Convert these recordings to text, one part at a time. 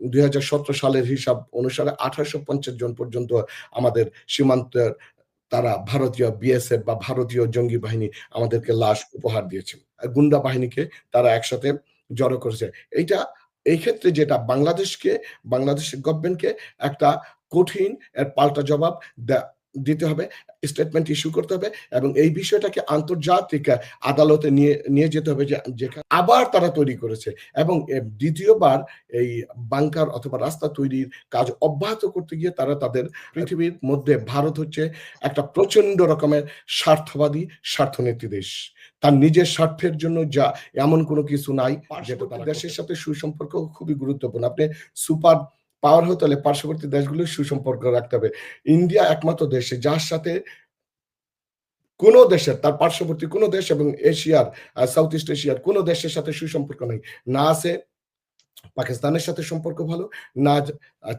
দুই হাজার সতেরো সালের হিসাব অনুসারে আঠারোশো জন পর্যন্ত আমাদের সীমান্তের তারা ভারতীয় বিএসএফ বা ভারতীয় জঙ্গি বাহিনী আমাদেরকে লাশ উপহার দিয়েছে। গুন্ডা বাহিনীকে তারা একসাথে জড়ো করেছে। এইটা, এই ক্ষেত্রে যেটা বাংলাদেশকে, বাংলাদেশের গভর্নমেন্টকে একটা কঠিন এর পাল্টা জবাব দিতে হবে স্টেটমেন্ট ইস্যু করতে হবে এবং এই বিষয়টাকে আন্তর্জাতিক আদালতে নিয়ে নিয়ে যেতে হবে যে যেখানে আবার তারা তৈরি করেছে এবং দ্বিতীয়বার এই বাংকার অথবা রাস্তা তৈরির কাজ অব্যাহত করতে গিয়ে তারা তাদের পৃথিবীর মধ্যে ভারত হচ্ছে একটা প্রচণ্ড রকমের স্বার্থবাদী স্বার্থনীতি দেশ। তার নিজের স্বার্থের জন্য যা এমন কোনো কিছু নাই যেটা দেশের সাথে সুসম্পর্ক খুবই গুরুত্বপূর্ণ। আপনি সুপার পাওয়ার হতে হলে পার্শ্ববর্তী দেশগুলোর সুসম্পর্ক রাখতে হবে। ইন্ডিয়া একমাত্র দেশে যার সাথে কোন দেশের, তার পার্শ্ববর্তী কোন দেশ এবং এশিয়ার সাউথ ইস্ট এশিয়ার কোন দেশের সাথে সুসম্পর্ক নেই। না আছে পাকিস্তানের সাথে সম্পর্ক ভালো, না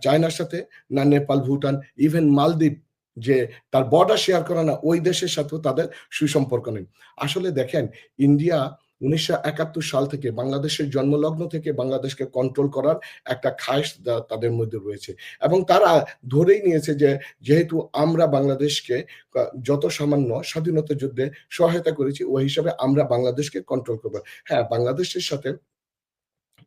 চায়নার সাথে, না নেপাল, ভুটান ইভেন মালদ্বীপ যে তার বর্ডার শেয়ার করে না, ওই দেশের সাথেও তাদের সুসম্পর্ক নেই। আসলে দেখেন, ইন্ডিয়া উনিশশো একাত্তর সাল থেকে বাংলাদেশের জন্মলগ্ন থেকে বাংলাদেশকে কন্ট্রোল করার একটা খায়েশ তাদের মধ্যে রয়েছে। এবং তারা ধরেই নিয়েছে যে, যেহেতু আমরা বাংলাদেশকে যত সামান্য স্বাধীনতা যুদ্ধে সহায়তা করেছি, ওই হিসাবে আমরা বাংলাদেশকে কন্ট্রোল করব। হ্যাঁ বাংলাদেশের সাথে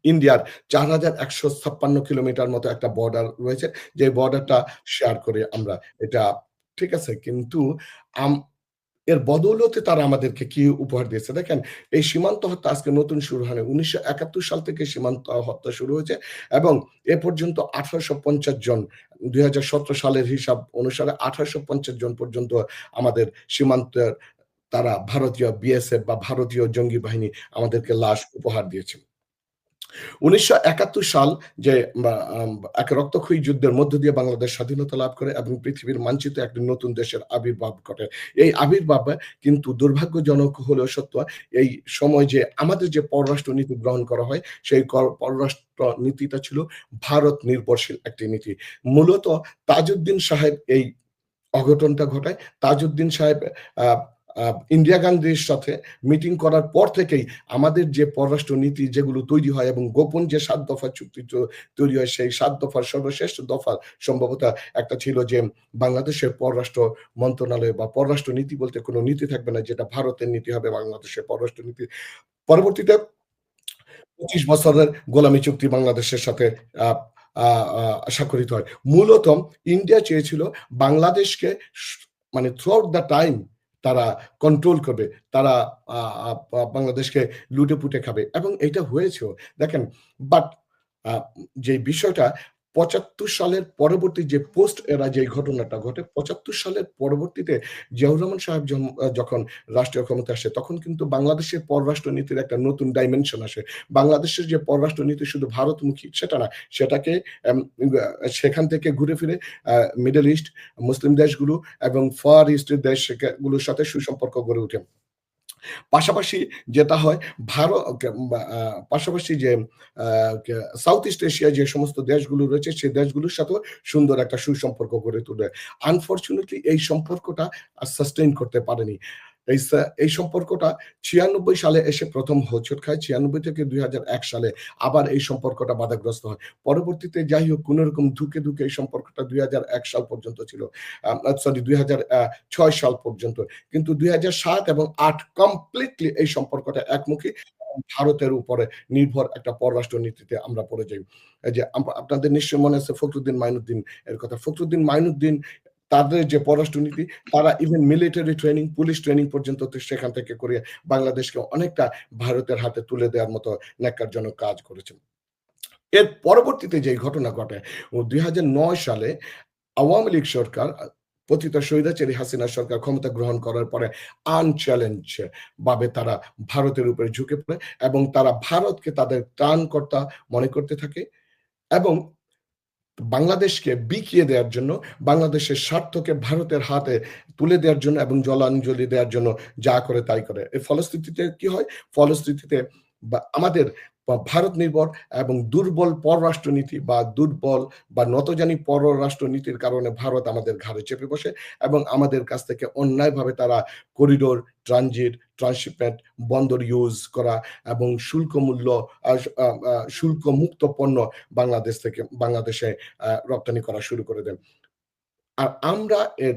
ইন্ডিয়ার চার হাজার একশো ছাপ্পান্ন কিলোমিটার মতো একটা বর্ডার রয়েছে। যে বর্ডারটা শেয়ার করে আমরা। এটা ঠিক আছে, কিন্তু এর বদৌলতে তারা আমাদেরকে কি উপহার দিয়েছে? দেখেন, এই সীমান্ত হত্যা আজকে নতুন শুরু হয় উনিশশো একাত্তর সাল থেকে সীমান্ত হত্যা শুরু হয়েছে এবং এ পর্যন্ত আঠারোশো পঞ্চাশ জন, দুই হাজার সতেরো সালের হিসাব অনুসারে আঠারোশো পঞ্চাশ জন পর্যন্ত আমাদের সীমান্তের তারা ভারতীয় বিএসএফ বা ভারতীয় জঙ্গি বাহিনী আমাদেরকে লাশ উপহার দিয়েছে। উনিশশো একাত্তর সাল যে এক রক্তক্ষয়ী যুদ্ধের মধ্য দিয়ে বাংলাদেশ স্বাধীনতা লাভ করে এবং পৃথিবীর মানচিত্রে একটি নতুন দেশের আবির্ভাব ঘটে। এই আবির্ভাব কিন্তু দুর্ভাগ্যজনক হলেও সত্য, এই সময় যে আমাদের যে পররাষ্ট্র নীতি গ্রহণ করা হয়, সেই পররাষ্ট্র নীতিটা ছিল ভারত নির্ভরশীল একটি নীতি। মূলত তাজউদ্দিন সাহেব এই অঘটনটা ঘটায়। তাজউদ্দিন সাহেব ইন্দিরা গান্ধীর সাথে মিটিং করার পর থেকেই আমাদের যে পররাষ্ট্র নীতি যেগুলো তৈরি হয় এবং গোপন যে সাত দফা চুক্তি তৈরি হয়, সেই সাত দফার সর্বশেষ দফা সম্ভবত একটা ছিল যে বাংলাদেশের পররাষ্ট্র মন্ত্রণালয় বা পররাষ্ট্র নীতি বলতে কোনো নীতি থাকবে না, যেটা ভারতের নীতি হবে, বাংলাদেশের পররাষ্ট্র নীতি পরবর্তীতে পঁচিশ বছরের গোলামী চুক্তি বাংলাদেশের সাথে স্বাক্ষরিত হয়। মূলত ইন্ডিয়া চেয়েছিল বাংলাদেশকে মানে থ্রু আউট দ্য টাইম তারা কন্ট্রোল করবে, তারা বাংলাদেশকে লুটে পুটে খাবে। এবং এটা হয়েছেও, দেখেন বাট যে বিষয়টা পঁচাত্তর সালের পরবর্তী যে পোস্ট এরা যে ঘটনাটা ঘটে, পঁচাত্তর সালের পরবর্তীতে জিয়াউর রহমান সাহেব যখন- রাষ্ট্রীয় ক্ষমতা আসে, তখন কিন্তু বাংলাদেশের পররাষ্ট্র নীতির একটা নতুন ডাইমেনশন আসে। বাংলাদেশের যে পররাষ্ট্র নীতি শুধু ভারতমুখী, সেটা না, সেটাকে সেখান থেকে ঘুরে ফিরে মিডল ইস্ট মুসলিম দেশগুলো এবং ফার ইস্টের দেশগুলোর সাথে সুসম্পর্ক গড়ে ওঠে। পাশাপাশি যেটা হয়, ভারত পাশাপাশি যে সাউথ ইস্ট এশিয়া যে সমস্ত দেশগুলো রয়েছে সেই দেশগুলোর সাথেও সুন্দর একটা সুসম্পর্ক গড়ে তোলে। আনফর্চুনেটলি এই সম্পর্কটা সাস্টেইন করতে পারেনি। এই সম্পর্কটা ছিয়ানব্বই সালে এসে প্রথম হোঁচট খায়, ছিয়ানব্বই থেকে দুই হাজার এক সালে আবার এই সম্পর্কটা বাধাগ্রস্ত হয়। পরবর্তীতে যাই হোক, কোন রকম ধুকে ধুকে এই সম্পর্কটা দুই হাজার এক সাল পর্যন্ত ছিল। সরি দুই ছয় সাল পর্যন্ত। কিন্তু দুই সাত এবং আট কমপ্লিটলি এই সম্পর্কটা একমুখী ভারতের উপরে নির্ভর একটা পররাষ্ট্র নীতিতে আমরা পড়ে যাই। যে আপনাদের নিশ্চয় মনে আছে ফখরুদ্দিন মাইনুদ্দিন এর কথা। ফখরুদ্দিন মাইনুদ্দিন তাদের যে পররাষ্ট্র নীতি, তারা even military training police training পর্যন্ত সেখান থেকে করে বাংলাদেশকে অনেকটা ভারতের হাতে তুলে দেওয়ার মতো ন্যাক্কারজনক কাজ করেছেন। এর পরবর্তীতে যে ঘটনা ঘটে দুই হাজার নয় সালে আওয়ামী লীগ সরকার, পতিত স্বৈরাচারী হাসিনা সরকার ক্ষমতা গ্রহণ করার পরে আনচ্যালেঞ্জ ভাবে তারা ভারতের উপরে ঝুঁকে পড়ে এবং তারা ভারতকে তাদের ত্রাণকর্তা মনে করতে থাকে এবং বাংলাদেশকে বিকিয়ে দেওয়ার জন্য, বাংলাদেশের স্বার্থকে ভারতের হাতে তুলে দেওয়ার জন্য এবং জলাঞ্জলি দেওয়ার জন্য যা করে তাই করে। এই ফলশ্রুতিতে কি হয়? ফলশ্রুতিতে আমাদের বা ভারত নির্ভর এবং দুর্বল পররাষ্ট্রনীতি বা দুর্বল বা নতজানি পররাষ্ট্রনীতির কারণে ভারত আমাদের ঘাড়ে চেপে বসে এবং আমাদের কাছ থেকে অন্যায়ভাবে তারা করিডোর ট্রানজিট ট্রান্সশিপমেন্ট বন্দর ইউজ করা এবং শুল্ক মূল্য শুল্ক মুক্ত পণ্য বাংলাদেশ থেকে, বাংলাদেশে রপ্তানি করা শুরু করে দেন। আর আমরা এর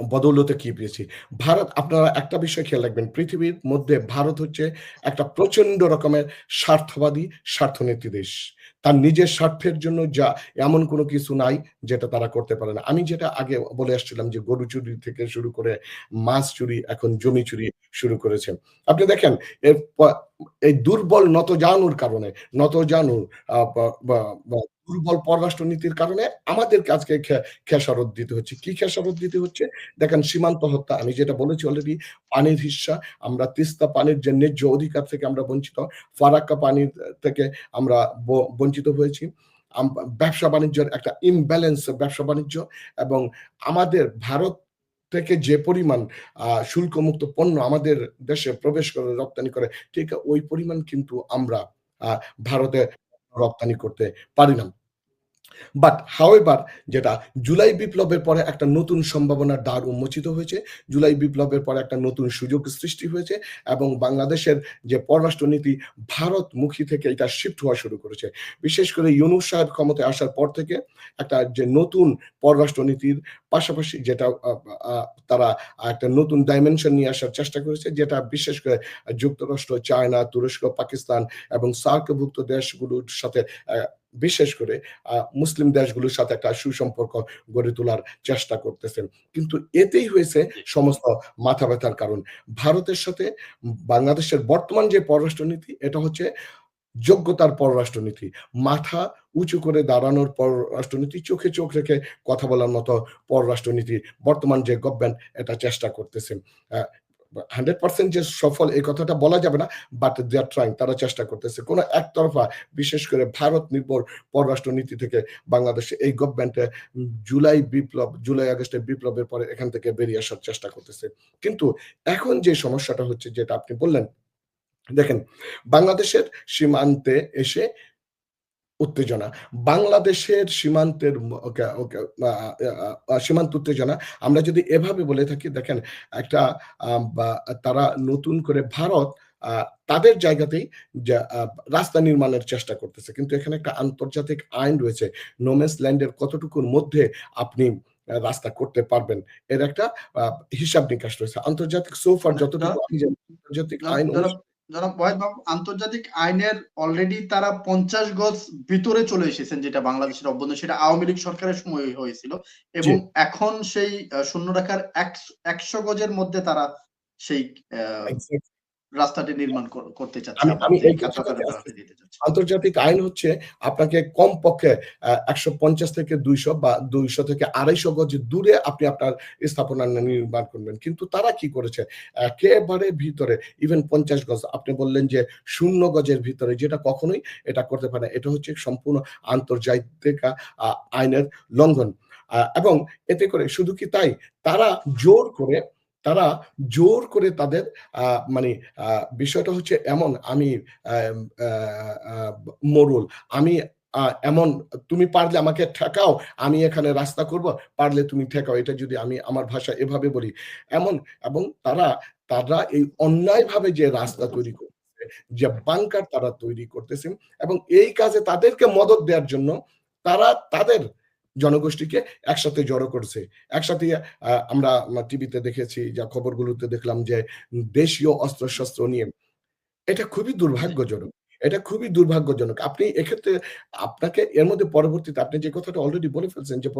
বদৌলতে কি পেয়েছি? ভারত, আপনারা একটা বিষয় খেয়াল রাখবেন, পৃথিবীর মধ্যে ভারত হচ্ছে একটা প্রচণ্ড রকমের স্বার্থবাদী, স্বার্থনীতি দেশ। তার নিজের স্বার্থের জন্য যা এমন কোনো কিছু নাই যেটা তারা করতে পারে না। আমি যেটা আগে বলে আসছিলাম যে গরু চুরি থেকে শুরু করে মাছ চুরি, এখন জমি চুরি শুরু করেছে। আপনি দেখেন, এর এই দুর্বল নত জানুর কারণে নত জানুর দুর্বল পররাষ্ট্র নীতির কারণে আমাদেরকে আজকে খেসারত দিতে হচ্ছে। কি খেসারত দিতে হচ্ছে? দেখেন, সীমান্ত হত্যা। আমি যেটা বলেছি অলরেডি পানির হিস্সা, আমরা তিস্তা পানির যে ন্যায্য অধিকার থেকে আমরা বঞ্চিত, ফারাক্কা পানির থেকে আমরা বঞ্চিত হয়েছি। ব্যবসা বাণিজ্যের একটা ইমব্যালেন্স ব্যবসা বাণিজ্য এবং আমাদের ভারত থেকে যে পরিমাণ শুল্কমুক্ত পণ্য আমাদের দেশে প্রবেশ করে, রপ্তানি করে, ঠিক ওই পরিমাণ কিন্তু আমরা ভারতে রপ্তানি করতে পারি না। বাট হাওয়েভার যেটা জুলাই বিপ্লবের পরে একটা নতুন সম্ভাবনার দ্বার উন্মোচিত হয়েছে। জুলাই বিপ্লবের পরে একটা নতুন সুযোগ সৃষ্টি হয়েছে এবং বাংলাদেশের যে পররাষ্ট্রনীতি, ভারতমুখী থেকে এটা শিফট হওয়া শুরু করেছে। বিশেষ করে ইউনুস সাহেব ক্ষমতায় আসার পর থেকে একটা যে নতুন পররাষ্ট্রনীতির পাশাপাশি যেটা তারা একটা নতুন ডাইমেনশন নিয়ে আসার চেষ্টা করেছে, যেটা বিশেষ করে যুক্তরাষ্ট্র, চায়না, তুরস্ক, পাকিস্তান এবং সার্কভুক্ত দেশগুলোর সাথে বিশেষ করে মুসলিম দেশগুলোর সাথে একটা সুসম্পর্ক গড়ে তোলার চেষ্টা করতেছেন। কিন্তু এতেই হয়েছে সমস্ত মাথা ব্যথার কারণ। ভারতের সাথে বাংলাদেশের বর্তমান যে পররাষ্ট্রনীতি এটা হচ্ছে যোগ্যতার পররাষ্ট্রনীতি। মাথা উঁচু করে দাঁড়ানোর পররাষ্ট্রনীতি চোখে চোখ রেখে কথা বলার মতো পররাষ্ট্রনীতি বর্তমান যে গভর্নমেন্ট এটা চেষ্টা করতেছেন হান্ড্রেড পার্সেন্ট যে সফল এই কথাটা বলা যাবে না বাট দে আর ট্রাইং তারা চেষ্টা করতেছে। কোনো একতরফা, বিশেষ করে ভারত নির্ভর পররাষ্ট্র নীতি থেকে বাংলাদেশে এই গভর্নমেন্টে জুলাই বিপ্লব, জুলাই আগস্টের বিপ্লবের পরে এখান থেকে বেরিয়ে আসার চেষ্টা করতেছে। কিন্তু এখন যে সমস্যাটা হচ্ছে, যেটা আপনি বললেন, দেখেন, বাংলাদেশের সীমান্তে এসে উত্তেজনা। বাংলাদেশের সীমান্তের সীমান্ত উত্তেজনা। আমরা যদি এভাবে বলে থাকি দেখেন একটা তারা নতুন করে ভারত তাদের জায়গাতেই রাস্তা নির্মাণের চেষ্টা করতেছে। কিন্তু এখানে একটা আন্তর্জাতিক আইন রয়েছে। নোমেন্স ল্যান্ডের কতটুকুর মধ্যে আপনি রাস্তা করতে পারবেন? এর একটা হিসাব নিকাশ রয়েছে। আন্তর্জাতিক সোফার যতটুকু আন্তর্জাতিক আইন জনাব ওয়াহিদ বাবু আন্তর্জাতিক আইনের অলরেডি তারা পঞ্চাশ গজ ভিতরে চলে এসেছেন যেটা বাংলাদেশের অভ্যন্তর সেটা আওয়ামী লীগ সরকারের সময় হয়েছিল। এবং এখন সেই শূন্য রাখার একশো গজের মধ্যে তারা সেই রাস্তাটি নির্মাণ করতে চাচ্ছে আন্তর্জাতিক আইন হচ্ছে আপনাকে কম পক্ষে একশো পঞ্চাশ থেকে দুইশো বা দুইশো থেকে আড়াইশো গজ দূরে আপনি আপনার স্থাপনা নির্মাণ করবেন। কিন্তু তারা কি করেছে? একেবারে ভিতরে ইভেন পঞ্চাশ গজ আপনি বললেন যে শূন্য গজের ভিতরে যেটা কখনোই এটা করতে পারে এটা হচ্ছে সম্পূর্ণ আন্তর্জাতিক আইনের লঙ্ঘন। এবং এতে করে শুধু কি তাই? তারা জোর করে তারা জোর করে তাদের মানে বিষয়টা হচ্ছে এমন, আমি মরুল, আমি এমন, তুমি পারলে আমাকে ঠেকাও, আমি এখানে রাস্তা করব, পারলে তুমি ঠেকাও, এটা যদি আমি আমার ভাষা এভাবে বলি। এমন, এবং তারা তারা এই অন্যায়ভাবে যে রাস্তা তৈরি করতেছে, যে বাংকার তারা তৈরি করতেছেন এবং এই কাজে তাদেরকে মদত দেওয়ার জন্য তারা তাদের জনগোষ্ঠীকে একসাথে জড়ো করছে। একসাথে আমরা টিভিতে দেখেছি যা খবরগুলোতে দেখলাম যে দেশীয় অস্ত্রশস্ত্র নিয়ে। এটা খুবই দুর্ভাগ্যজনক। এটা খুবই দুর্ভাগ্যজনক। আপনি এক্ষেত্রে আপনাকে এর মধ্যে পরবর্তীতে আপনি যে কথাটা অলরেডি বলে ফেলছেন যে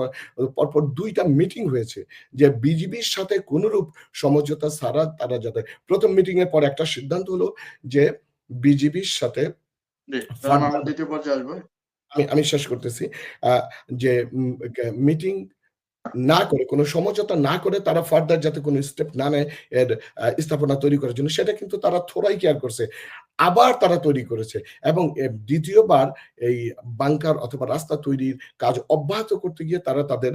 পরপর দুইটা মিটিং হয়েছে যে বিজিবির সাথে কোনরূপ সমঝোতা ছাড়া তারা যাতে প্রথম মিটিং এর পর একটা সিদ্ধান্ত হলো যে বিজিবির সাথে দ্বিতীয় পর্যায়ে আসবে। আমি আমি শেষ করতেছি। যে মিটিং না করে, কোনো সমঝোতা না করে তারা ফার্দার যাতে কোনো স্টেপ না নেয় এর স্থাপনা তৈরি করার জন্য, সেটা কিন্তু তারা থোড়াই কেয়ার করছে। আবার তারা তৈরি করেছে এবং দ্বিতীয়বার এই বাংকার অথবা রাস্তা তৈরির কাজ অব্যাহত করতে গিয়ে তারা তাদের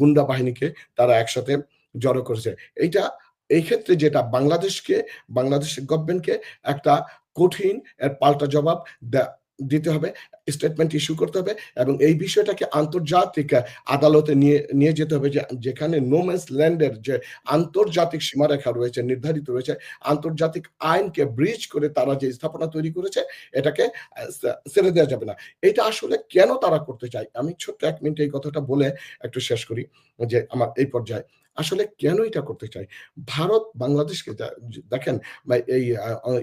গুন্ডা বাহিনীকে তারা একসাথে জড়ো করেছে। এইটা, এই ক্ষেত্রে যেটা বাংলাদেশকে, বাংলাদেশ গভর্নমেন্টকে একটা কঠিন এর পাল্টা জবাব দিতে হবে স্টেটমেন্ট ইস্যু করতে হবে এবং এই বিষয়টাকে আন্তর্জাতিক আদালতে নিয়ে নিয়ে যেতে হবে যে, যেখানে নোম্যান্স ল্যান্ডের যে আন্তর্জাতিক সীমারেখা রয়েছে, নির্ধারিত রয়েছে, আন্তর্জাতিক আইনকে ব্রিজ করে তারা যে স্থাপনা তৈরি করেছে, এটাকে ছেড়ে দেওয়া যাবে না। এটা আসলে কেন তারা করতে চায়? আমি ছোট্ট এক মিনিট এই কথাটা বলে একটু শেষ করি, যে আমার এই পর্যায়ে। আসলে কেন এটা করতে চায় ভারত, বাংলাদেশকে দেখেন এই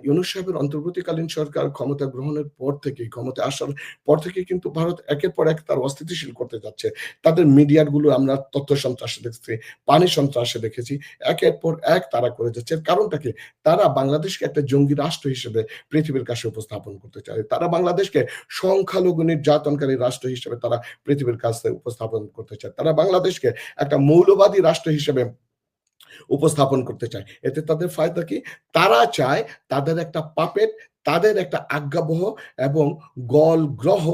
ইউনুস সাহেবের অন্তর্বর্তীকালীন সরকার ক্ষমতা গ্রহণের পর থেকে ক্ষমতা আসার পর থেকে কিন্তু ভারত একের পর এক তার অস্থিতিশীল করতে যাচ্ছে। তাদের মিডিয়ারগুলো আমরা তথ্য সন্ত্রাসে দেখছি, পানি সন্ত্রাসে দেখেছি, একের পর এক তারা করে যাচ্ছে। কারণটা কি? তারা বাংলাদেশকে একটা জঙ্গি রাষ্ট্র হিসেবে পৃথিবীর কাছে উপস্থাপন করতে চায়। তারা বাংলাদেশকে সংখ্যালঘু নির্যাতনকারী রাষ্ট্র হিসেবে তারা পৃথিবীর কাছে উপস্থাপন করতে চায়। তারা বাংলাদেশকে একটা মৌলবাদী রাষ্ট্র হিসেবে উপস্থাপন করতে চায়। এতে তাদের ফায়দা কি? তারা চায় তাদের একটা পাপেট তাদের একটা আজ্ঞাবহ এবং গল গ্রহ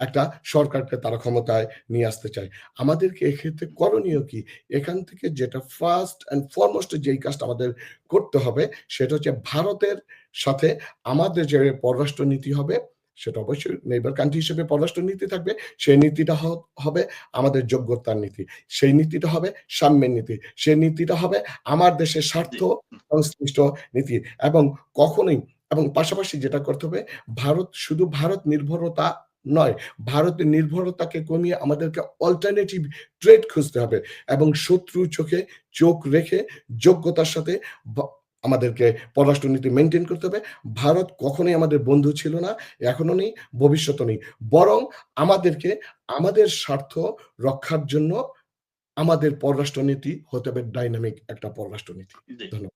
একটা সরকারকে তারা ক্ষমতায় নিয়ে আসতে চায়। আমাদেরকে এক্ষেত্রে করণীয় কি? এখান থেকে যেটা ফার্স্ট অ্যান্ড ফরমোস্ট যেই কাজটা আমাদের করতে হবে, সেটা হচ্ছে ভারতের সাথে আমাদের যে পররাষ্ট্র নীতি হবে সেটা অবশ্যই নেইবার কান্ট্রি হিসেবে পররাষ্ট্র নীতি থাকবে, সেই নীতিটা হবে আমাদের যোগ্যতার নীতি, সেই নীতিটা হবে সাম্যের নীতি, সেই নীতিটা হবে আমার দেশের স্বার্থ সংশ্লিষ্ট নীতি এবং কখনোই, এবং পাশাপাশি যেটা করতে হবে, ভারত শুধু ভারত নির্ভরতা নয় ভারতের নির্ভরতাকে কমিয়ে আমাদেরকে অল্টারনেটিভ ট্রেড খুঁজতে হবে এবং শত্রু চোখে চোখ রেখে যোগ্যতার সাথে আমাদেরকে পররাষ্ট্রনীতি মেনটেন করতে হবে। ভারত কখনোই আমাদের বন্ধু ছিল না এখনও নেই ভবিষ্যতও নেই। বরং আমাদেরকে আমাদের স্বার্থ রক্ষার জন্য আমাদের পররাষ্ট্রনীতি হতে হবে ডাইনামিক একটা পররাষ্ট্রনীতি ধন্যবাদ।